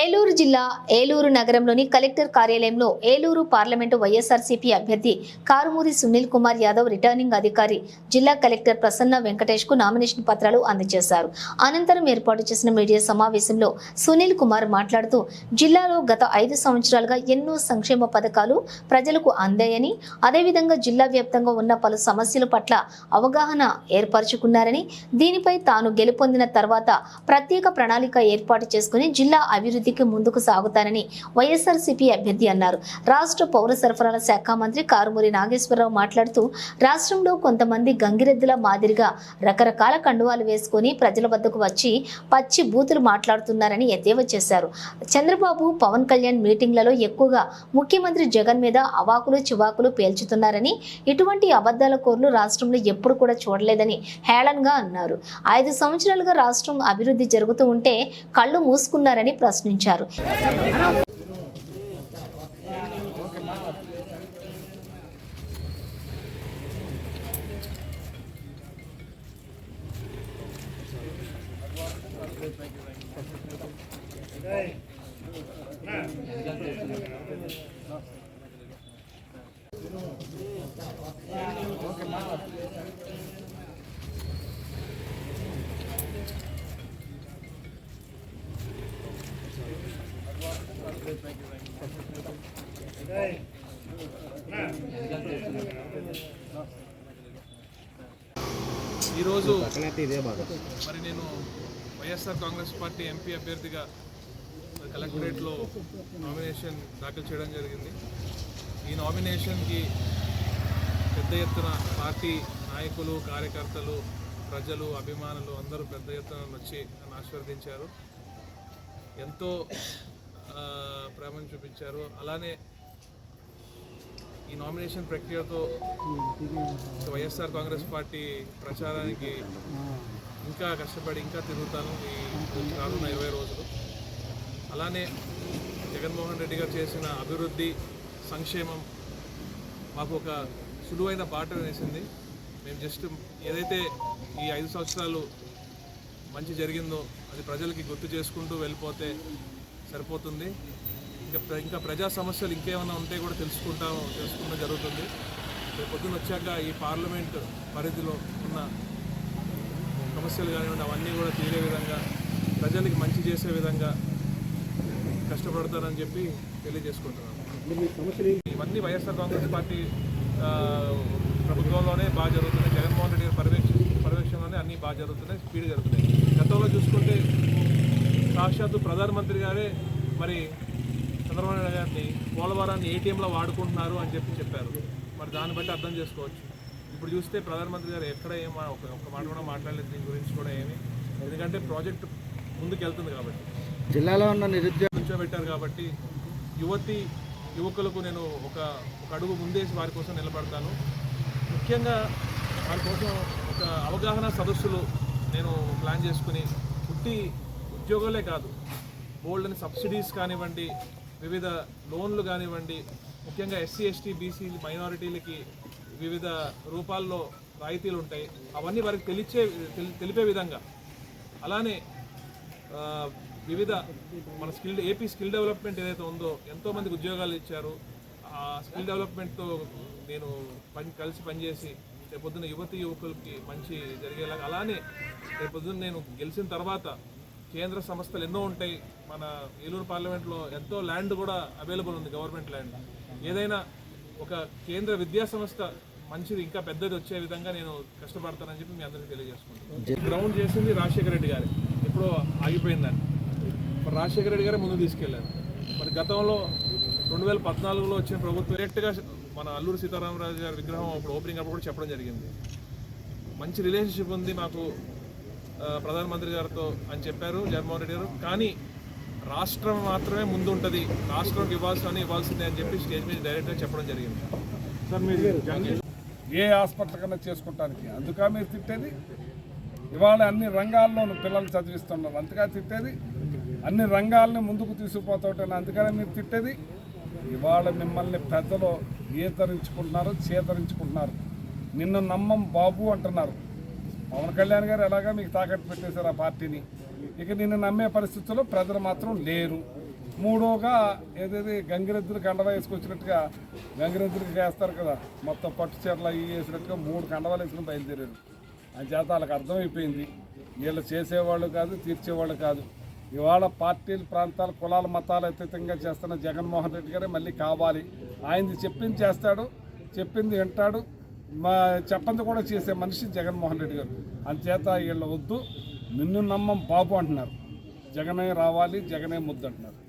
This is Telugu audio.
ఏలూరు జిల్లా ఏలూరు నగరంలోని కలెక్టర్ కార్యాలయంలో ఏలూరు పార్లమెంటు వైఎస్ఆర్సీపీ అభ్యర్థి కారుమూరి సునీల్ కుమార్ యాదవ్ రిటర్నింగ్ అధికారి జిల్లా కలెక్టర్ ప్రసన్న వెంకటేష్కు నామినేషన్ పత్రాలు అందజేశారు. అనంతరం ఏర్పాటు చేసిన మీడియా సమావేశంలో సునీల్ కుమార్ మాట్లాడుతూ జిల్లాలో గత ఐదు సంవత్సరాలుగా ఎన్నో సంక్షేమ పథకాలు ప్రజలకు అందాయని అదేవిధంగా జిల్లా వ్యాప్తంగా ఉన్న పలు సమస్యల పట్ల అవగాహన ఏర్పరచుకున్నారని దీనిపై తాను గెలుపొందిన తర్వాత ప్రత్యేక ప్రణాళిక ఏర్పాటు చేసుకుని జిల్లా అభివృద్ధికి ముందుకు సాగుతానని వైఎస్ఆర్సీపీ అభ్యర్థి అన్నారు. రాష్ట్ర పౌర సరఫరాల శాఖ మంత్రి కారుమూరి నాగేశ్వరరావు మాట్లాడుతూ రాష్ట్రంలో కొంతమంది గంగిరెద్దుల మాదిరిగా రకరకాల కండువాలు వేసుకొని ప్రజల వద్దకు వచ్చి పచ్చి బూతులు మాట్లాడుతున్నారని ఎద్దేవా చేశారు. చంద్రబాబు పవన్ కళ్యాణ్ మీటింగ్లలో ఎక్కువగా ముఖ్యమంత్రి జగన్ మీద అవాకులు చివాకులు పేల్చుతున్నారని ఇటువంటి అబద్ధాల కోర్లు రాష్ట్రంలో ఎప్పుడు కూడా చూడలేదని హేళన్గా అన్నారు. ఐదు సంవత్సరాలుగా రాష్ట్రం అభివృద్ధి జరుగుతూ ఉంటే కళ్ళు మూసుకున్నారని ప్రశ్నించారు ఈరోజు మరి నేను వైఎస్ఆర్ కాంగ్రెస్ పార్టీ ఎంపీ అభ్యర్థిగా కలెక్టరేట్లో నామినేషన్ దాఖలు చేయడం జరిగింది. ఈ నామినేషన్కి పెద్ద ఎత్తున పార్టీ నాయకులు కార్యకర్తలు ప్రజలు అభిమానులు అందరూ పెద్ద ఎత్తున వచ్చి నన్ను ఆశీర్వదించారు. ఎంతో ప్రేమను చూపించారు. అలానే ఈ నామినేషన్ ప్రక్రియతో వైఎస్ఆర్ కాంగ్రెస్ పార్టీ ప్రచారానికి ఇంకా కష్టపడి ఇంకా తిరుగుతాను ఈ రానున్న ఇరవై రోజులు. అలానే జగన్మోహన్ రెడ్డి గారు చేసిన అభివృద్ధి సంక్షేమం మాకు ఒక సులువైన బాట వేసింది. మేము జస్ట్ ఏదైతే ఈ ఐదు సంవత్సరాలు మంచి జరిగిందో అది ప్రజలకి గుర్తు చేసుకుంటూ వెళ్ళిపోతే సరిపోతుంది. ఇంకా ప్ర- ఇంకా ప్రజా సమస్యలు ఇంకేమైనా ఉంటే కూడా తెలుసుకుంటాం తెలుసుకుంటూ జరుగుతుంది. రేపు వచ్చాక ఈ పార్లమెంట్ పరిధిలో ఉన్న సమస్యలు కానివ్వండి అవన్నీ కూడా తీరే విధంగా ప్రజలకి మంచి చేసే విధంగా కష్టపడతానని చెప్పి తెలియజేసుకుంటున్నాను ఇవన్నీ వైఎస్ఆర్ కాంగ్రెస్ పార్టీ ప్రభుత్వంలోనే బాగా జరుగుతున్నాయి. జగన్మోహన్ రెడ్డి గారి పర్యవేక్ష పర్యవేక్షణలోనే అన్నీ బాగా జరుగుతున్నాయి. స్పీడ్ జరుగుతున్నాయి. గతంలో చూసుకుంటే సాక్షాత్తు ప్రధానమంత్రి గారే మరి చంద్రబాబు నాయుడు గారిని పోలవరాన్ని ఏటీఎంలో వాడుకుంటున్నారు అని చెప్పి చెప్పారు. మరి దాన్ని బట్టి అర్థం చేసుకోవచ్చు. ఇప్పుడు చూస్తే ప్రధానమంత్రి గారు ఎక్కడ ఏం మా- ఒక ఒక్క మాట కూడా మాట్లాడలేదు దీని గురించి కూడా ఏమి. ఎందుకంటే ప్రాజెక్ట్ ముందుకు వెళ్తుంది కాబట్టి. జిల్లాలో ఉన్న నిరుద్యోగ కూర్చోబెట్టారు కాబట్టి యువతి యువకులకు నేను ఒక ఒక అడుగు ముందేసి వారి కోసం నిలబడతాను. ముఖ్యంగా వారి కోసం ఒక అవగాహన సదస్సులు నేను ప్లాన్ చేసుకుని పుట్టి ఉద్యోగాలే కాదు బోల్డ్ అని సబ్సిడీస్ కానివ్వండి వివిధ లోన్లు కానివ్వండి ముఖ్యంగా ఎస్సీ ఎస్టీ బీసీ మైనారిటీలకి వివిధ రూపాల్లో రాయితీలు ఉంటాయి. అవన్నీ వారికి తెలిచే తెలిపే విధంగా. అలానే వివిధ మన స్కిల్ ఏపీ స్కిల్ డెవలప్మెంట్ ఏదైతే ఉందో ఎంతోమందికి ఉద్యోగాలు ఇచ్చారు. ఆ స్కిల్ డెవలప్మెంట్తో నేను పని కలిసి పనిచేసి రేపొద్దున యువతి యువకులకి మంచి జరిగేలాగా అలానే రేపొద్దున నేను గెలిచిన తర్వాత కేంద్ర సంస్థలు ఎన్నో ఉంటాయి. మన ఏలూరు పార్లమెంట్లో ఎంతో ల్యాండ్ కూడా అవైలబుల్ ఉంది గవర్నమెంట్ ల్యాండ్. ఏదైనా ఒక కేంద్ర విద్యా సంస్థ మంచిది ఇంకా పెద్దది వచ్చే విధంగా నేను కష్టపడతానని చెప్పి మీ అందరికీ తెలియజేసుకుంటాను గ్రౌండ్ చేసింది రాజశేఖర రెడ్డి గారు. ఎప్పుడో ఆగిపోయిందని మరి రాజశేఖర రెడ్డి గారే ముందు తీసుకెళ్ళారు. మరి గతంలో రెండు వేల పద్నాలుగులో వచ్చిన ప్రభుత్వం డైరెక్ట్గా మన అల్లూరు సీతారామరాజు గారి విగ్రహం అప్పుడు ఓపెనింగ్ అప్పుడు కూడా చెప్పడం జరిగింది. మంచి రిలేషన్షిప్ ఉంది మాకు. ప్రధానమంత్రి గారితో అని చెప్పారు జగన్మోహన్ రెడ్డి గారు. కానీ రాష్ట్రం మాత్రమే ముందు ఉంటుంది రాష్ట్రంకి ఇవ్వాల్సిన ఇవ్వాల్సిందే అని చెప్పి స్టేజ్ మీద డైరెక్ట్గా చెప్పడం జరిగింది. సార్ మీరు ఏ హాస్పిటల్ కన్నా చేసుకోవటానికి అందుక మీరు తిట్టేది? ఇవాళ అన్ని రంగాల్లోనూ పిల్లలు చదివిస్తున్నారు. అందుకే తిట్టేది? అన్ని రంగాల్ని ముందుకు తీసుకుపోతుంటాను అందుకనే మీరు తిట్టేది? ఇవాళ మిమ్మల్ని పెద్దలు ఈతరించుకుంటున్నారు చేతరించుకుంటున్నారు. నిన్ను నమ్మం బాబు అంటున్నారు. పవన్ కళ్యాణ్ గారు ఎలాగా మీకు తాకట్టు పెట్టేశారు ఆ పార్టీని? ఇక నిన్ను నమ్మే పరిస్థితుల్లో ప్రజలు మాత్రం లేరు. మూడోగా ఏదైతే గంగిరెద్దులు కండవ వేసుకొచ్చినట్టుగా గంగిరెద్దులకి వేస్తారు కదా. మొత్తం పట్టు చీరలు అవి వేసినట్టుగా మూడు కండవాలు వేసుకుని బయలుదేరారు. అని చేత వాళ్ళకి అర్థమైపోయింది. వీళ్ళు చేసేవాళ్ళు కాదు తీర్చేవాళ్ళు కాదు. ఇవాళ పార్టీలు ప్రాంతాలు కులాల మతాలు అతీతంగా చేస్తున్న జగన్మోహన్ రెడ్డి గారే మళ్ళీ కావాలి. ఆయనది చెప్పింది చేస్తాడు చెప్పింది వింటాడు. మా చెప్పంది కూడా చేసే మనిషి జగన్మోహన్ రెడ్డి గారు. అంచేత వీళ్ళ వద్దు నిన్ను నమ్మం బాబు అంటున్నారు. జగనే రావాలి జగనే ముద్దు అంటున్నారు.